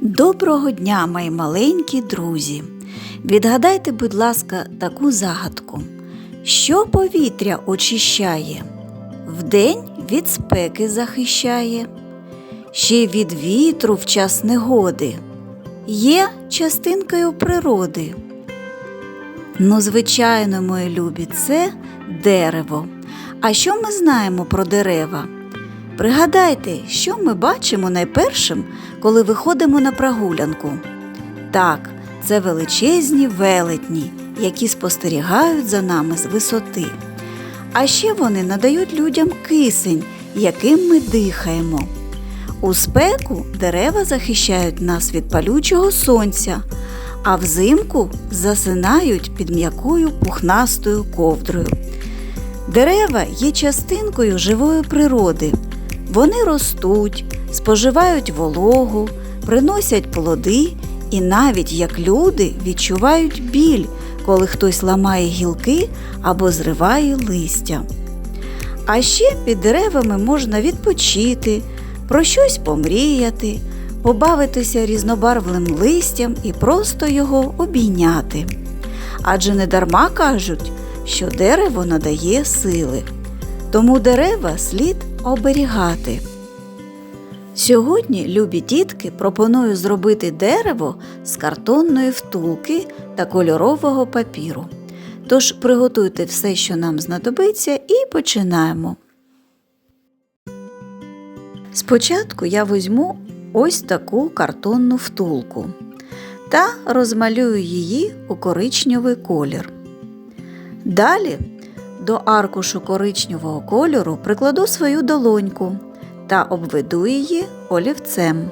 Доброго дня, мої маленькі друзі! Відгадайте, будь ласка, таку загадку. Що повітря очищає? Вдень від спеки захищає, ще від вітру в час негоди. Є частинкою природи. Ну, звичайно, мої любі, це дерево. А що ми знаємо про дерева? Пригадайте, що ми бачимо найпершим, коли виходимо на прогулянку. Так, це величезні велетні, які спостерігають за нами з висоти. А ще вони надають людям кисень, яким ми дихаємо. У спеку дерева захищають нас від палючого сонця, а взимку засинають під м'якою пухнастою ковдрою. Дерева є частинкою живої природи. Вони ростуть, споживають вологу, приносять плоди і навіть як люди відчувають біль, коли хтось ламає гілки або зриває листя. А ще під деревами можна відпочити, про щось помріяти, побавитися різнобарвним листям і просто його обійняти. Адже не дарма кажуть, що дерево надає сили, тому дерева слід оберігати. Сьогодні, любі дітки, пропоную зробити дерево з картонної втулки та кольорового папіру. Тож приготуйте все, що нам знадобиться, і починаємо. Спочатку я візьму ось таку картонну втулку та розмалюю її у коричневий колір. Далі до аркушу коричневого кольору прикладу свою долоньку та обведу її олівцем.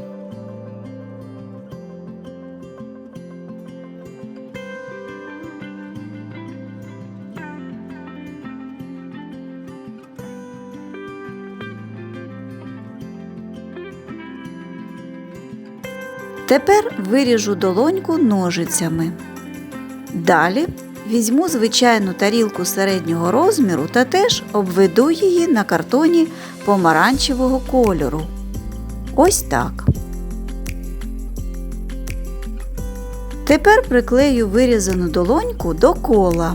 Тепер виріжу долоньку ножицями. Далі візьму звичайну тарілку середнього розміру та теж обведу її на картоні помаранчевого кольору. Ось так. Тепер приклею вирізану долоньку до кола.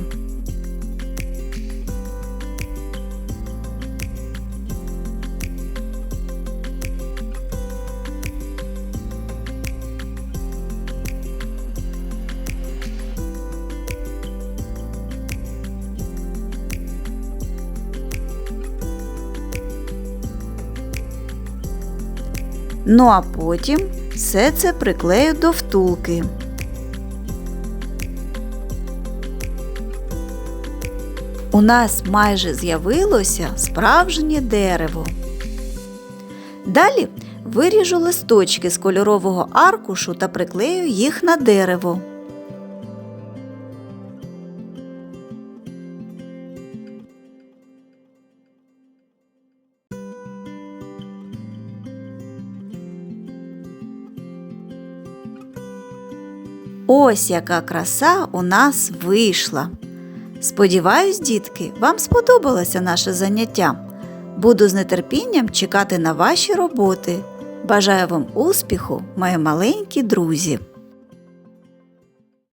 Ну а потім все це приклею до втулки. У нас майже з'явилося справжнє дерево. Далі виріжу листочки з кольорового аркушу та приклею їх на дерево. Ось яка краса у нас вийшла. Сподіваюсь, дітки, вам сподобалося наше заняття. Буду з нетерпінням чекати на ваші роботи. Бажаю вам успіху, мої маленькі друзі!